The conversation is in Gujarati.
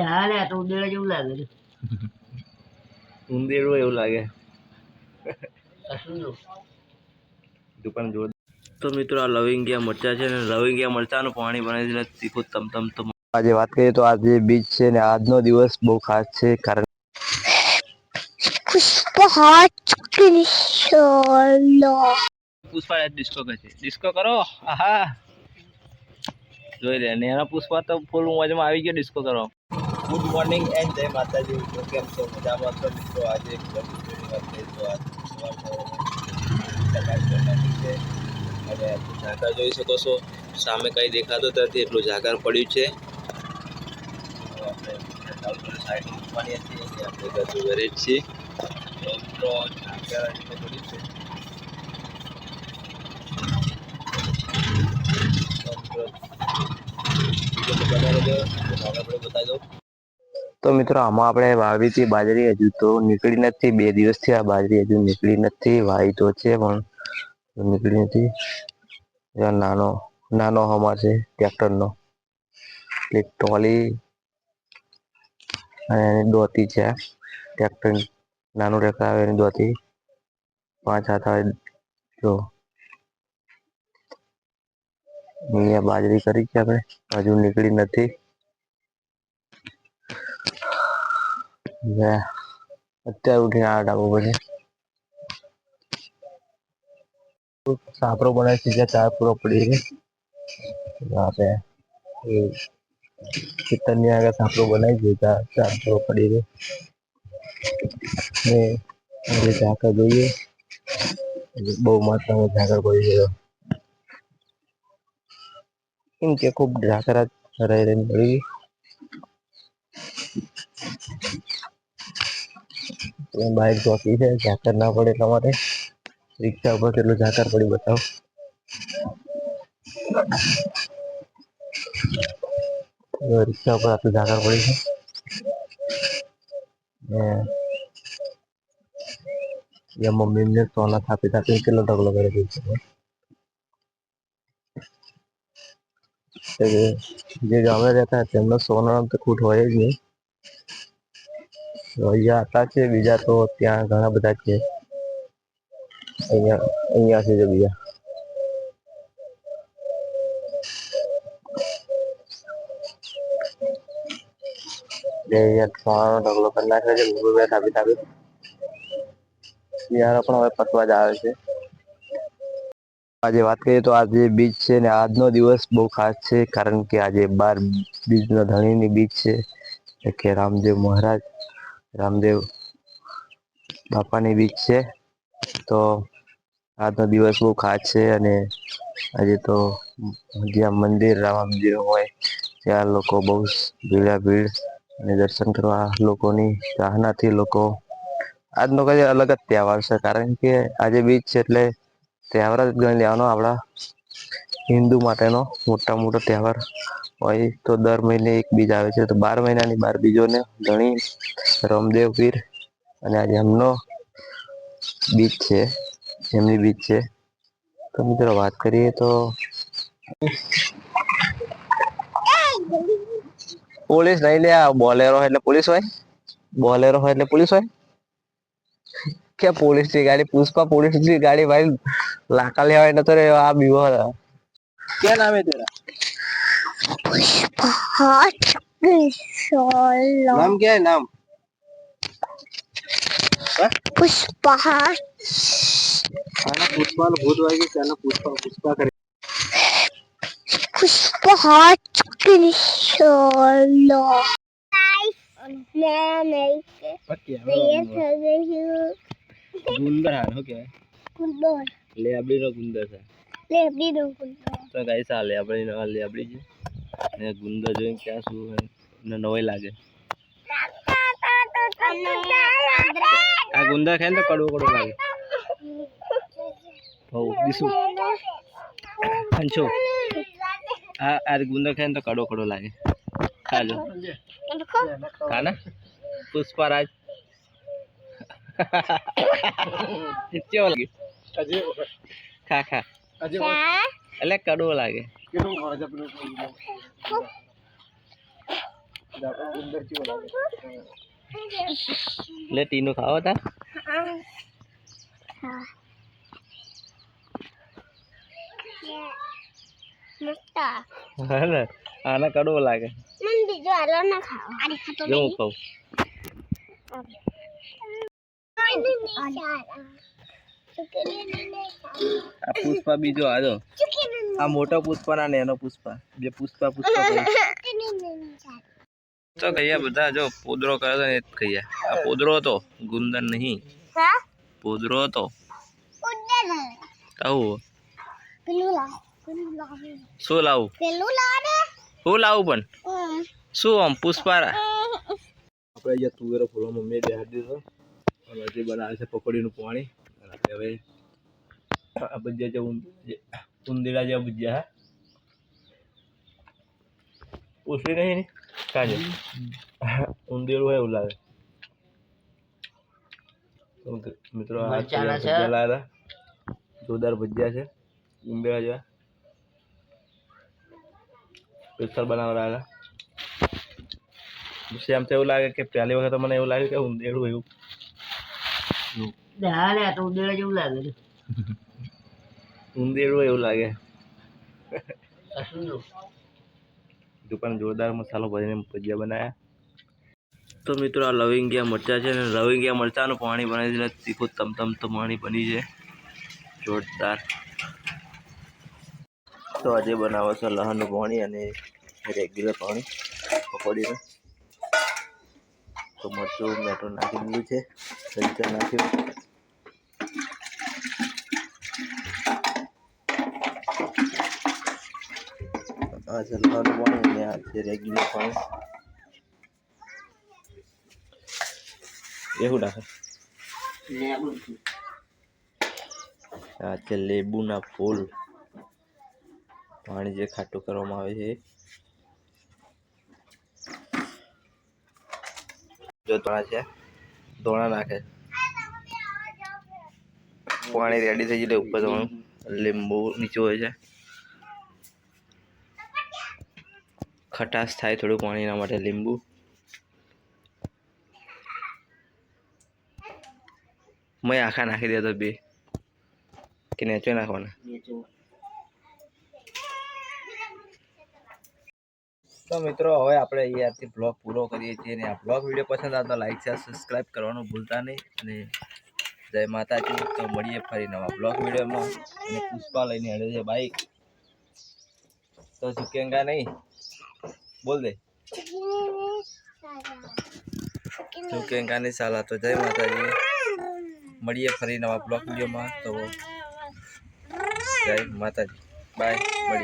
હા લે તો ઉંદર જેવું લાગે છે ઉંદેડું એવું લાગે દુકાન જોર તો મિત્રો આ લવિંગિયા મરચા છે ને લવિંગિયા મરચાનું પાણી બનાવી દીધું તીખું તમ તમ તો આજે વાત કરીએ તો આજે બીચ છે ને આજનો દિવસ બહુ ખાસ છે કારણ પુષ્પા ડિસ્કો છે. ડિસ્કો કરો? આહા. જોઈ લે. ને એના પુષ્પા તો ફૂલ મોજમાં આવી ગયો ડિસ્કો કરવા. ગુડ મોર્નિંગ એન્ડ જય માતાજી. કેમ છો? મજામાં છો મિત્રો? આજે એક બધી વાત થઈ. તો અને ઝાકર જોઈ શકો છો. સામે કંઈ દેખાતું નથી, એટલું ઝાકર પડ્યું છે. આપણે ઝાકર પડ્યું છે. તો મિત્રો, આમાં આપણે વાવી હતી બાજરી હજુ તો નીકળી નથી. બે દિવસથી આ બાજરી હજુ નીકળી નથી. વાવી તો છે પણ નીકળી નથી. નાનો નાનો હમા છે ટ્રેક્ટરનો. એક ટ્રોલી અને એની દોતી છે. ટ્રેક્ટર નાનું ટ્રેક્ટર આવે એની દોતી. પાંચ હાથ આવે જો. અહીંયા બાજરી કરી છે આપણે. હજુ નીકળી નથી. ને અત્યારે ઉઠીને આ ડાબો પડે સાપરો બનાવે છે જ્યાં ચાર પૂરો પડી છે. આપણે એ ખેતરની આગળ સાપરો બનાવી છે ત્યાં ચાર પૂરો પડી છે. ને, આજે ઝાકર જોઈએ. બહુ માત્રામાં ઝાકર પડી છે કેમ કે ખૂબ ઢાકરા રહી રહી મળી બાઇક ચોકી છે, ઝાકર ના પડે એટલા માટે રિક્ષા ઉપર કેટલું ઝાકર પડી બતાવો. રિક્ષા ઉપર આટલું ઝાકર પડી છે. મમ્મી ને સોના થાપી થાપી કેટલો ઢગલો કરી દીધો છે કે જે ગામડે રહેતા હતા તેમનો સોનાનો તો ખૂટ હોય જ નહીં તો અહીંયા હતા છે બીજા તો ત્યાં ઘણા બધા છે અહીંયા અહીંયા છે જો બીજા જે અહીંયા સોનાનો ઢગલો કરી નાખ્યો છે મમ્મી થાપી થાપી શિયાળો પણ હવે પતવા જ આવે છે આજે વાત કરીએ તો આજે બીચ છે ને આજનો દિવસ બહુ ખાસ છે, કારણ કે આજે બાર બીજના ધણીની બીચ છે. કે રામદેવ મહારાજ, રામદેવ બાપાની બીચ છે. તો આજનો દિવસ બહુ ખાસ છે અને આજે તો જ્યાં મંદિર, રામ મંદિર હોય, ત્યાં લોકો બહુ ભીડા ભીડ અને દર્શન કરવા લોકોની ચાહનાથી લોકો, આજનો કઈ અલગ જ તહેવાર છે, કારણ કે આજે બીચ છે એટલે તહેવાર જ ગણી લેવાનો આપણા હિન્દુ માટેનો મોટા મોટો તહેવાર હોય તો દર મહિને એક બીજ આવે છે. તો બાર મહિનાની બાર બીજોને ગણી રામદેવ પીર અને આજે એમનો બીચ છે, એમની બીચ છે. તો મિત્રો વાત કરીએ તો પોલીસ નહીં લે આ બોલેરો હોય એટલે પોલીસ હોય. બોલેરો હોય એટલે પોલીસ હોય. કે પોલીસ ની ગાડી પુષ્પા પોલીસ ની ગાડી ભાઈ લાકા લેવા નતો રે આ બીવો क्या नाम है तेरा પુષ્પહાર કિશોલો नाम क्या है नाम પુષ્પહાર આના પુષ્પા નું ભૂત વાગી છે આના પુષ્પા પુષ્પા કરે પુષ્પહાર કિશોલો ગુંદર હાલ શું કહેવાય લેબડી નો ગુંદર છે તો ગાઈસ આ લેબડી નો લેબડી છે ને ગુંદર જોઈને ક્યાં શું હે ને નવાઈ લાગે આ ગુંદર ખાય ને તો કડવો કડવો લાગે હો દીસુ હંચો આ આ ગુંદર ખાય ને તો કડવો કડવો લાગે ખાજો ખાના પુષ્પરાજ કેવો લાગે? ખા ખા. એટલે કડવો લાગે. એટલે ટીનું ખાવા તા. આના કડવો લાગે. મને બીજો આલો ના ખાવ. આને ખાતો જો હું કહું. આ પુષ્પા બીજો આજો આ મોટો પુષ્પા ના નેનો પુષ્પા બે પુષ્પા પુષ્પા કહે. તો કહીએ બધા જો પોદરો કર્યો હતો ને એ જ કહીએ આ પોદરો હતો ગુંદન નહીં હા પોદરો હતો ઉડે ને આવું પેલું લાવ પેલું લાવ શું લાવું પેલું લાવ ને શું લાવું પણ હમ. શું આમ પુષ્પા આપણે જે તુવેરો ફૂલો મમ્મીએ બેહાડી દીધો હજી બનાવે છે પકોડીનું પાણી. અને હવે આ ભજીયા જે ઉંદેડા જેવા ભજીયા હા. ઉસળી નહીં ને? કાજે. ઉંદેડું હોય એવું લાગે. મિત્રો આ છે. ભજીયા લાવ્યા જોરદાર ભજીયા છે. ઉંદેડા જેવા. સ્પેશિયલ બનાવવા લાવ્યા પછી આમ તો એવું લાગે કે પહેલી વખત મને એવું લાગ્યું કે ઉંદેડું એવું હા લે તો ઉંદેડા જેવું લાગે છે ઉંદેડું એવું લાગે આ શું જો દુકાન જોરદાર મસાલો ભરીને ભજીયા બનાવ્યા તો મિત્રો આ લવિંગિયા મરચાં છે ને લવિંગિયા મરચાંનું પાણી બને છે તીખું તીખું તમતમ તો પાણી બની છે જોરદાર તો આજે બનાવો છે લહણનું પાણી અને રેગ્યુલર પાણી પકોડીનું તો મરચું મેટો નાખી દીધું છે સંચર નાખ્યું આ છે લહણનું પાણી અને આ છે રેગ્યુલર પાણી એવું નાખે લેબુ આ છે લેબુના ફૂલ પાણી જે ખાટું કરવામાં આવે છે. જો ધોણા છે ધોણા નાખે. પાણી રેડી થઈ જાય ઉપર તમારું લીંબુ નીચે હોય છે. ખટાશ થાય થોડું પાણીના માટે, લીંબુ. મેં આખા નાખી દેતો બે. કે નેચો નાખવાના? તો મિત્રો, હવે આપણે અહીંયાથી બ્લોગ પૂરો કરીએ છીએ અને આ બ્લોગ વીડિયો પસંદ આવતા લાઈક શેર સબસ્ક્રાઈબ કરવાનું ભૂલતા નહીં અને જય માતાજી. તો મળીએ ફરી નવા બ્લોગ વિડીયોમાં. અને પુષ્પા લઈને હેડે છે બાઈક તો ઝુકેંગા નહીં? બોલ દે. ઝુકેંગા નહીં સાલા તો જય માતાજી. મળીએ ફરી નવા બ્લોગ વિડીયોમાં. તો જય માતાજી. બાય મળીએ.